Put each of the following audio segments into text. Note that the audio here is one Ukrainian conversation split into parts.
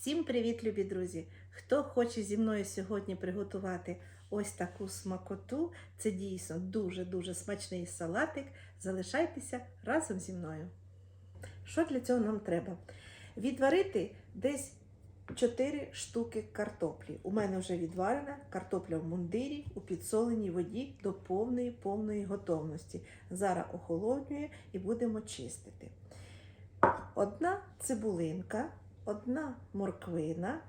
Всім привіт, любі друзі! Хто хоче зі мною сьогодні приготувати ось таку смакоту, це дійсно дуже-дуже смачний салатик. Залишайтеся разом зі мною. Що для цього нам треба? Відварити десь 4 штуки картоплі. У мене вже відварена картопля в мундирі у підсоленій воді до повної повної готовності. Зараз охолоджує і будемо чистити. Одна цибулинка, одна морквина,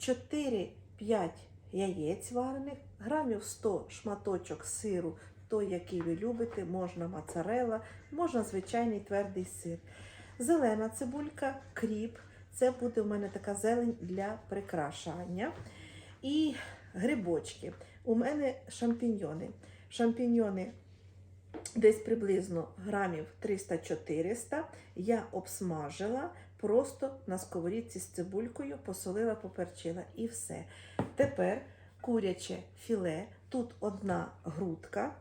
4-5 яєць варених, грамів 100 шматочок сиру, той, який ви любите, можна моцарелла, можна звичайний твердий сир. Зелена цибулька, кріп. Це буде у мене така зелень для прикрашання. І грибочки. У мене шампіньйони. Шампіньйони десь приблизно грамів 300-400 я обсмажила просто на сковорідці з цибулькою, посолила, поперчила і все. Тепер куряче філе. Тут одна грудка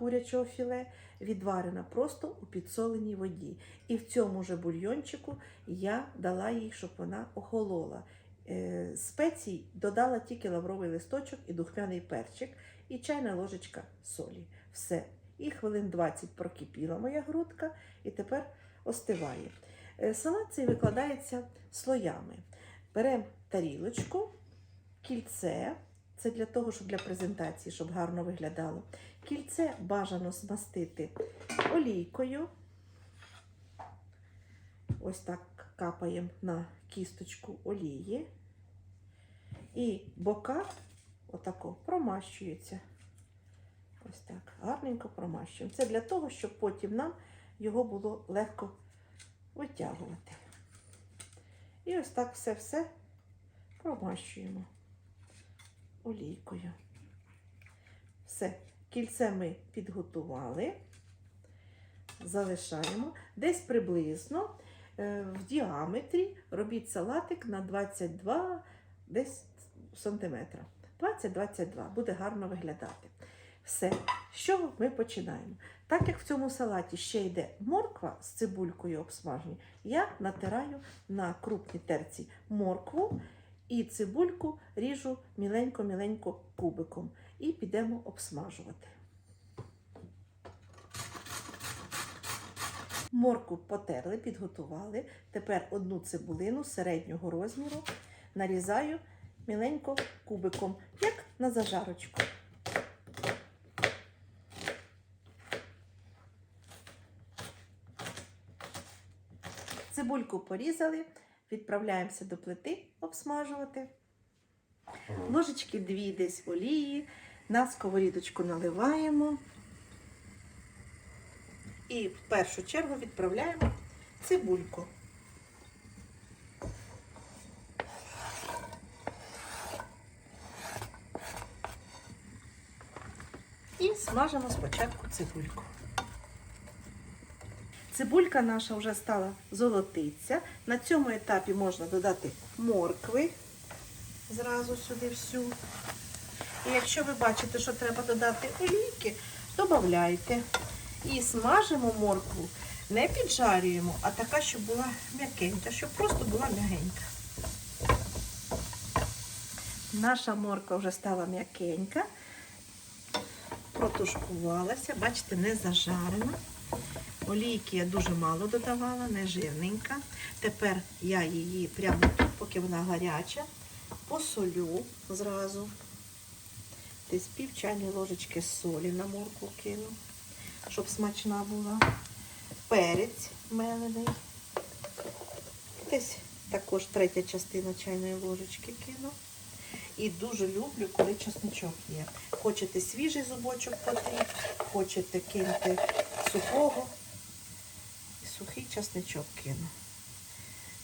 курячого філе відварена просто у підсоленій воді. І в цьому же бульйончику я дала їй, щоб вона охолола. Е, Спецій додала тільки лавровий листочок і духмяний перчик, і чайна ложечка солі. Все. І хвилин 20 прокипіла моя грудка, і тепер остиває. Е, Салат цей викладається слоями. Беремо тарілочку, кільце. Це для того, щоб для презентації, щоб гарно виглядало. Кільце бажано змастити олійкою. Ось так капаємо на кісточку олії. І бока отако промащуються. Ось так, гарненько промащуємо. Це для того, щоб потім нам його було легко витягувати. І ось так все-все промащуємо олійкою. Все, кільце ми підготували, залишаємо. Десь приблизно е, в діаметрі робіть салатик на 22 десь сантиметра. 20-22 буде гарно виглядати. Все, з чого ми починаємо? Так як в цьому салаті ще йде морква з цибулькою обсмажені, я натираю на крупній терці моркву і цибульку ріжу міленько-міленько кубиком. І підемо обсмажувати. Морку потерли, підготували. Тепер одну цибулину середнього розміру нарізаю міленько кубиком, як на зажарочку. Цибульку порізали, відправляємося до плити обсмажувати. Ложечки дві десь олії, на сковорідочку наливаємо. І в першу чергу відправляємо цибульку. І смажимо спочатку цибульку. Цибулька наша вже стала золотиця. На цьому етапі можна додати моркви зразу сюди всю. І якщо ви бачите, що треба додати олійки, додавайте. І смажимо моркву, не піджарюємо, а така, щоб була м'якенька, щоб просто була м'ягенька. Наша морква вже стала м'якенька, протушкувалася, бачите, не зажарена. Олійки я дуже мало додавала, не жирненька. Тепер я її прямо тут, поки вона гаряча, посолю зразу. Десь пів чайної ложечки солі на морку кину, щоб смачна була. Перець мелений. Десь також третя частина чайної ложечки кину. І дуже люблю, коли чесничок є. Хочете свіжий зубочок потріб, хочете кинути сухого. Сухий чесничок кину.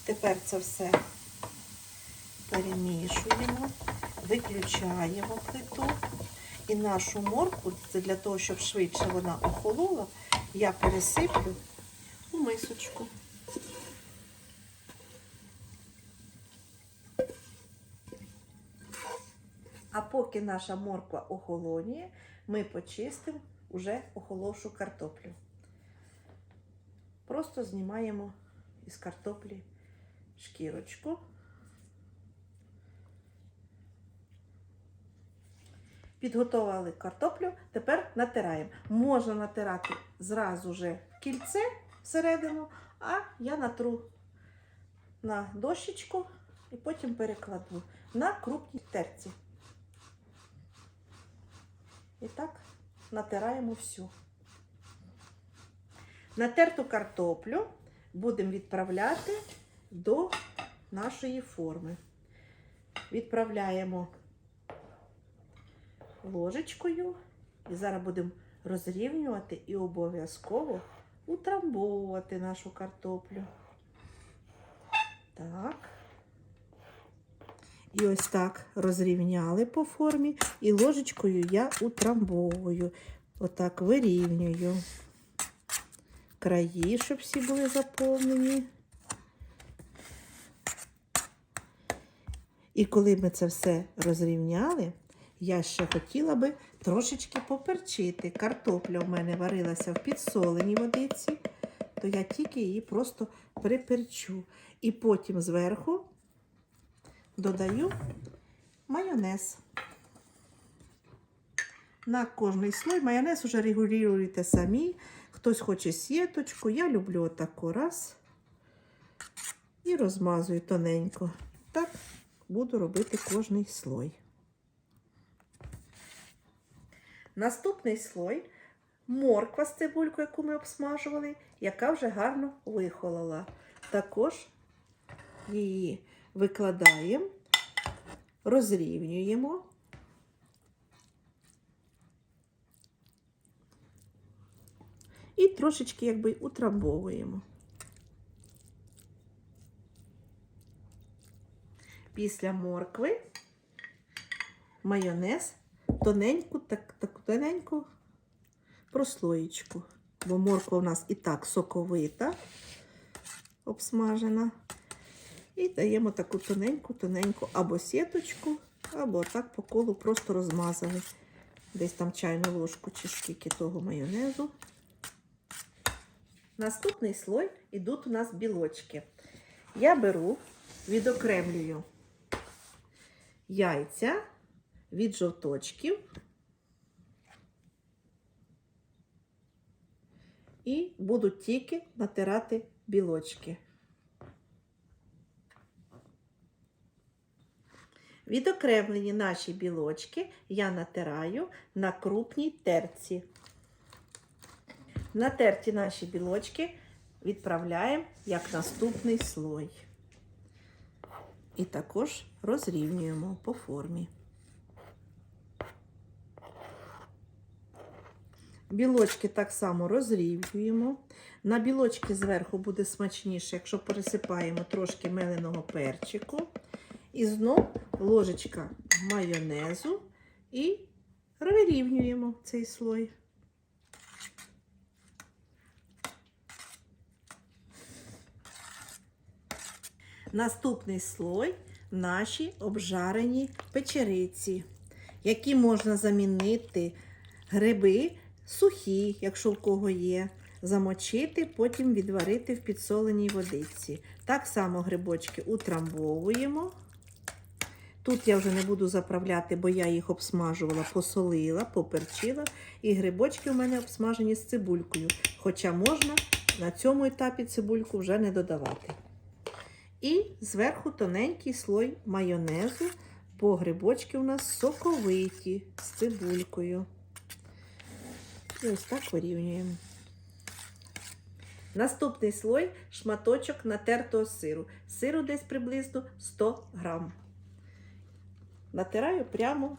Тепер це все перемішуємо, виключаємо плиту. І нашу морку, це для того, щоб швидше вона охолола, я пересиплю у мисочку. А поки наша морква охолоніє, ми почистимо уже охоловшу картоплю. Просто знімаємо із картоплі шкірочку. Підготували картоплю, тепер натираємо. Можна натирати зразу же кільце всередину, а я натру на дощечку і потім перекладу на крупній терці. І так натираємо всю. Натерту картоплю будемо відправляти до нашої форми. Відправляємо ложечкою і зараз будемо розрівнювати і обов'язково утрамбовувати нашу картоплю. Так. І ось так розрівняли по формі, і ложечкою я утрамбовую. Отак вирівнюю краї, щоб всі були заповнені. І коли ми це все розрівняли, я ще хотіла би трошечки поперчити. Картопля в мене варилася в підсоленій водиці, то я тільки її просто приперчу. І потім зверху додаю майонез. На кожний слой майонез уже регулюєте самі. Хтось хоче сіточку, я люблю отаку раз. І розмазую тоненько. Так буду робити кожний слой. Наступний слой морква з цибулькою, яку ми обсмажували, яка вже гарно вихолола. Також її викладаємо, розрівнюємо. І трошечки якби утрамбовуємо. Після моркви майонез тоненьку, так, так тоненьку прослоєчку. Бо морква у нас і так соковита, обсмажена. І даємо таку тоненьку-тоненьку або сіточку, або так по колу просто розмазали. Десь там чайну ложку чи скільки того майонезу. Наступний слой йдуть у нас білочки. Я беру, відокремлюю яйця від жовточків і буду тільки натирати білочки. Відокремлені наші білочки я натираю на крупній терці. Натерті наші білочки відправляємо як наступний слой. І також розрівнюємо по формі. Білочки так само розрівнюємо. На білочки зверху буде смачніше, якщо пересипаємо трошки меленого перчику. І знов ложечка майонезу і вирівнюємо цей слой. Наступний слой наші обжарені печериці, які можна замінити гриби сухі, якщо в кого є, замочити, потім відварити в підсоленій водиці. Так само грибочки утрамбовуємо. Тут я вже не буду заправляти, бо я їх обсмажувала, посолила, поперчила. І грибочки у мене обсмажені з цибулькою. Хоча можна на цьому етапі цибульку вже не додавати. І зверху тоненький слой майонезу, бо грибочки у нас соковиті з цибулькою. І ось так вирівнюємо. Наступний слой шматочок натертого сиру. Сиру десь приблизно 100 грам. Натираю прямо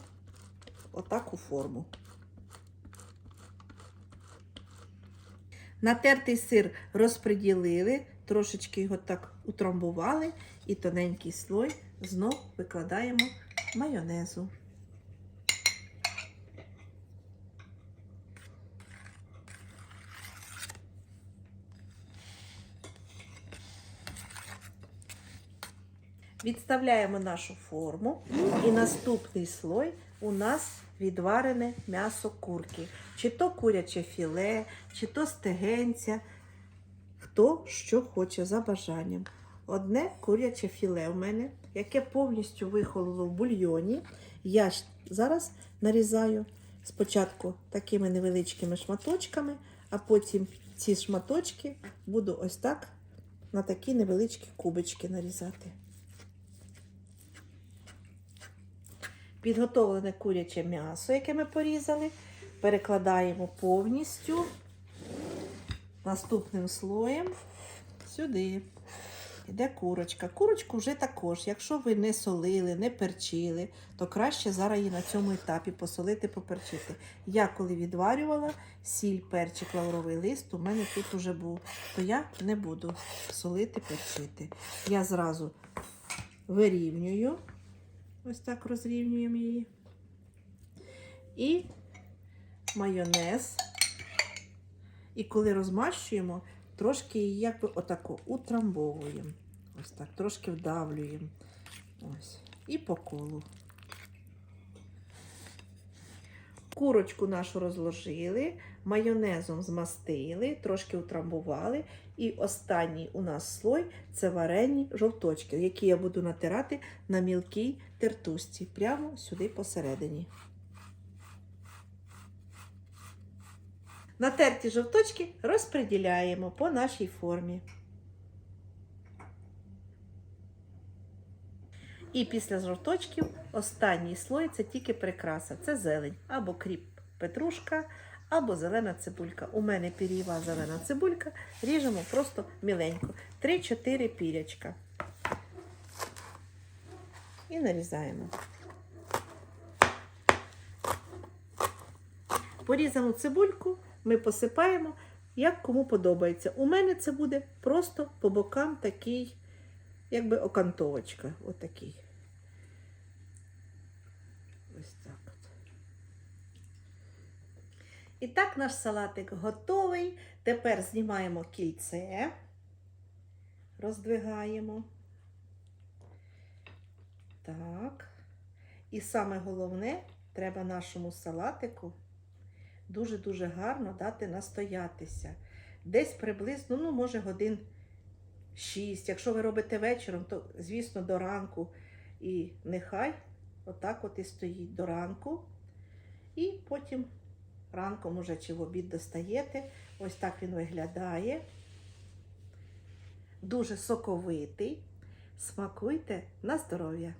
отаку форму. Натертий сир розподілили, трошечки його так утрамбували, і тоненький слой знов викладаємо майонезу. Відставляємо нашу форму, і наступний слой у нас відварене м'ясо курки. Чи то куряче філе, чи то стегенця. Хто що хоче за бажанням. одне куряче філе в мене, яке повністю вихололо в бульйоні. Я зараз нарізаю спочатку такими невеличкими шматочками, а потім ці шматочки буду ось так на такі невеличкі кубочки нарізати. Підготовлене куряче м'ясо, яке ми порізали, перекладаємо повністю наступним слоєм сюди. Іде курочка. Курочку вже також, якщо ви не солили, не перчили, то краще зараз її на цьому етапі посолити, поперчити. Я коли відварювала сіль, перчик, лавровий лист, у мене тут уже був, то я не буду солити, перчити. Я зразу вирівнюю, ось так розрівнюємо її. І майонез. І коли розмащуємо, трошки її якби отако утрамбовуємо. Ось так, трошки вдавлюємо. Ось. І по колу. Курочку нашу розложили, майонезом змастили, трошки утрамбували. І останній у нас слой це варені жовточки, які я буду натирати на мілкій тертусті, прямо сюди посередині. Натерті жовточки розподіляємо по нашій формі. І після жовточків останній слой це тільки прикраса. Це зелень або кріп петрушка, або зелена цибулька. У мене пірєва зелена цибулька. Ріжемо просто міленько. 3-4 пірячка. І нарізаємо. Порізану цибульку ми посипаємо, як кому подобається. У мене це буде просто по бокам такий, якби окантовочка. Отакий. Ось так. І так наш салатик готовий. Тепер знімаємо кільце, роздвигаємо. Так. І саме головне, треба нашому салатику дуже-дуже гарно дати настоятися. Десь приблизно, ну, може, годин 6. Якщо ви робите вечором, то, звісно, до ранку. І нехай отак от і стоїть до ранку. І потім ранком уже чи в обід достаєте. Ось так він виглядає. Дуже соковитий. Смакуйте на здоров'я!